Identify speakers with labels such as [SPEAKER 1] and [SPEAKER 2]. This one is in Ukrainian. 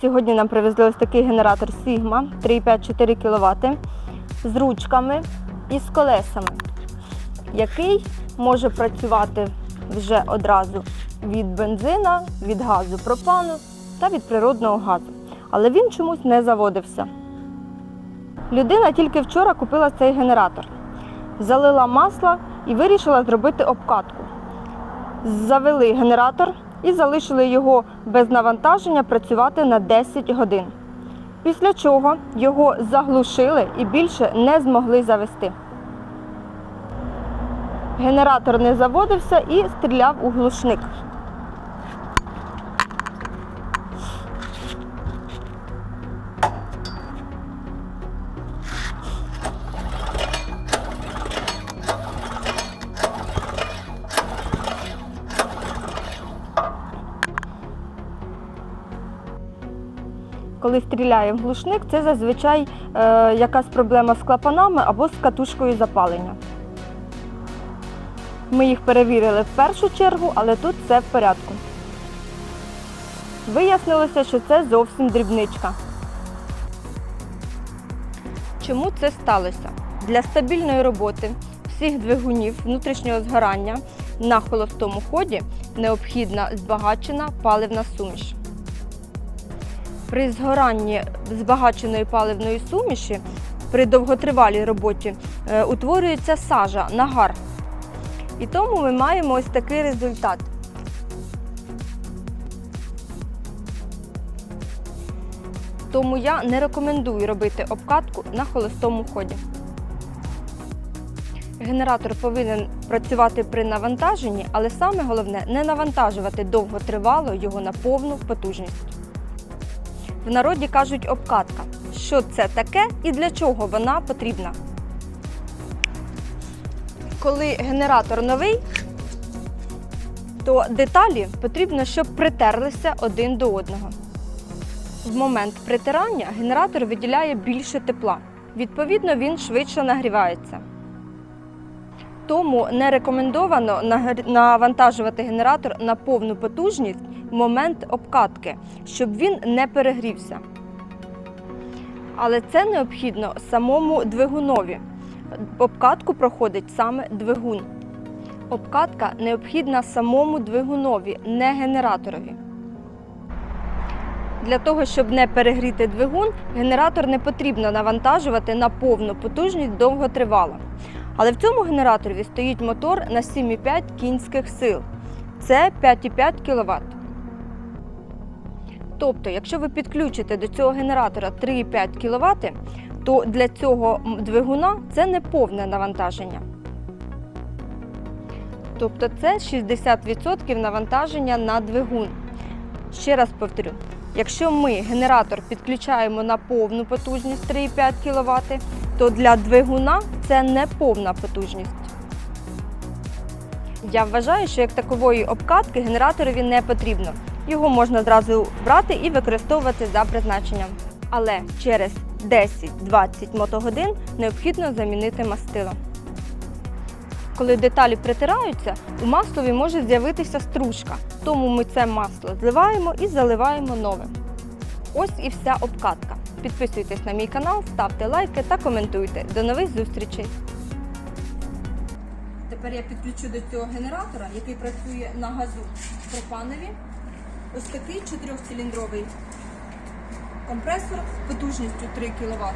[SPEAKER 1] Сьогодні нам привезли ось такий генератор Sigma 3,5-4 кВт з ручками і з колесами, який може працювати вже одразу від бензина, від газу пропану та від природного газу. Але він чомусь не заводився. Людина тільки вчора купила цей генератор, залила масло і вирішила зробити обкатку. Завели генератор і залишили його без навантаження працювати на 10 годин. Після чого його заглушили і більше не змогли завести. Генератор не заводився і стріляв у глушник. Коли стріляє в глушник, це зазвичай е, якась проблема з клапанами або з катушкою запалення. Ми їх перевірили в першу чергу, але тут все в порядку. Вияснилося, що це зовсім дрібничка. Чому це сталося? Для стабільної роботи всіх двигунів внутрішнього згорання на холостому ході необхідна збагачена паливна суміш. При згоранні збагаченої паливної суміші при довготривалій роботі е, утворюється сажа, нагар. І тому ми маємо ось такий результат. Тому я не рекомендую робити обкатку на холостому ході. Генератор повинен працювати при навантаженні, але саме головне не навантажувати довготривало його на повну потужність. В народі кажуть обкатка. Що це таке і для чого вона потрібна? Коли генератор новий, то деталі потрібно, щоб притерлися один до одного. В момент притирання генератор виділяє більше тепла. Відповідно, він швидше нагрівається. Тому не рекомендовано навантажувати генератор на повну потужність момент обкатки, щоб він не перегрівся. Але це необхідно самому двигунові. Обкатку проходить саме двигун. Обкатка необхідна самому двигунові, не генераторові. Для того, щоб не перегріти двигун, генератор не потрібно навантажувати на повну потужність довготривало. Але в цьому генераторі стоїть мотор на 7,5 кінських сил. Це 5,5 кВт. Тобто, якщо ви підключите до цього генератора 3,5 кВт, то для цього двигуна це не повне навантаження. Тобто це 60% навантаження на двигун. Ще раз повторю, якщо ми генератор підключаємо на повну потужність 3,5 кВт, то для двигуна це не повна потужність. Я вважаю, що як такової обкатки генераторові не потрібно. Його можна зразу брати і використовувати за призначенням. Але через 10-20 мотогодин необхідно замінити мастило. Коли деталі притираються, у маслові може з'явитися стружка, тому ми це масло зливаємо і заливаємо новим. Ось і вся обкатка. Підписуйтесь на мій канал, ставте лайки та коментуйте. До нових зустрічей! Тепер я підключу до цього генератора, який працює на газу пропанові. Ось такий чотирьохциліндровий компресор потужністю 3 кВт.